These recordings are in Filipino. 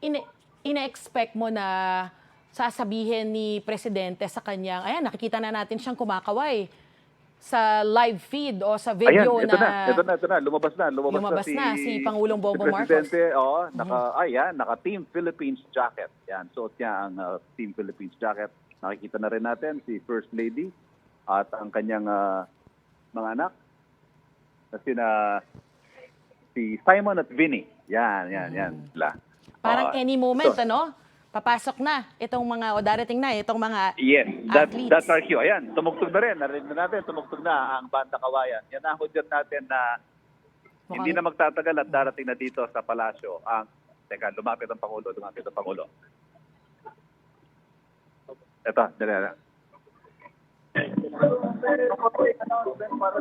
ine- ine-expect mo na sasabihin ni Presidente sa kanyang, ayan, nakikita na natin siyang kumakaway sa live feed o sa Ayan, video ito na, na, ito na, ito na, lumabas na, lumabas, Lumabas na, na si Pangulong si Marcos. Mm-hmm. Presidente, oo, naka, ayan, naka Team Philippines jacket. Yan, suot niya ang uh, Team Philippines jacket. Nakikita na rin natin si First Lady at ang kanyang uh, mga anak na sina si Simon at Vinny. Yan, yan, yan. Sila. Parang Oo. any moment, So, ano? Papasok na itong mga, o darating na itong mga Yes, that, athletes. that's our cue. Ayan, tumugtog na rin. Narinig na natin, tumugtog na ang Banda Kawayan. Yan ang hudyat natin na hindi na magtatagal at darating na dito sa palasyo ang... Teka, lumapit ang Pangulo, lumapit ang Pangulo. Ito, dali na. para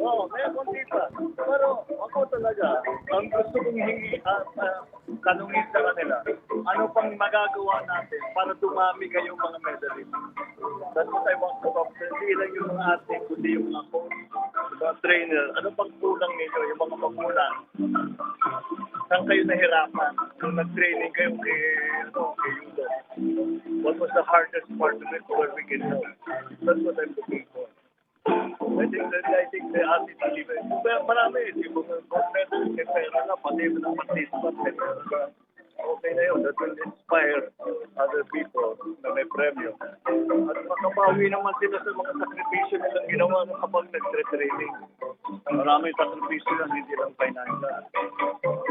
Oh, may kontita. Pero ako talaga, ang gusto kong hingi at uh, ano pang magagawa natin para dumami kayong mga medalists? That's what I want to ating, mga coach, mga trainer. Ano pang kulang ninyo, yung mga magulang? Saan kayo nahirapan? Nung nag-training kayo kay, ano, kay? What was the hardest part of it where we can help? That's what I'm looking for. I think that I think the attitude even. Pero marami, ba, gold medal, may pera na, pati na participant, may pera ka. Okay na yun. That will inspire other people na may premyo. At makabawi naman sila sa mga sakripisyo nilang ginawa nung kapag nagtre-training. Maraming sakripisyo lang, hindi lang financial.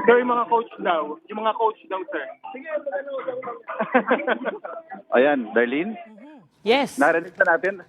Sir, yung mga coach daw, yung mga coach daw, sir. Sige, magano Ayan, Darlene, Yes. narinig na natin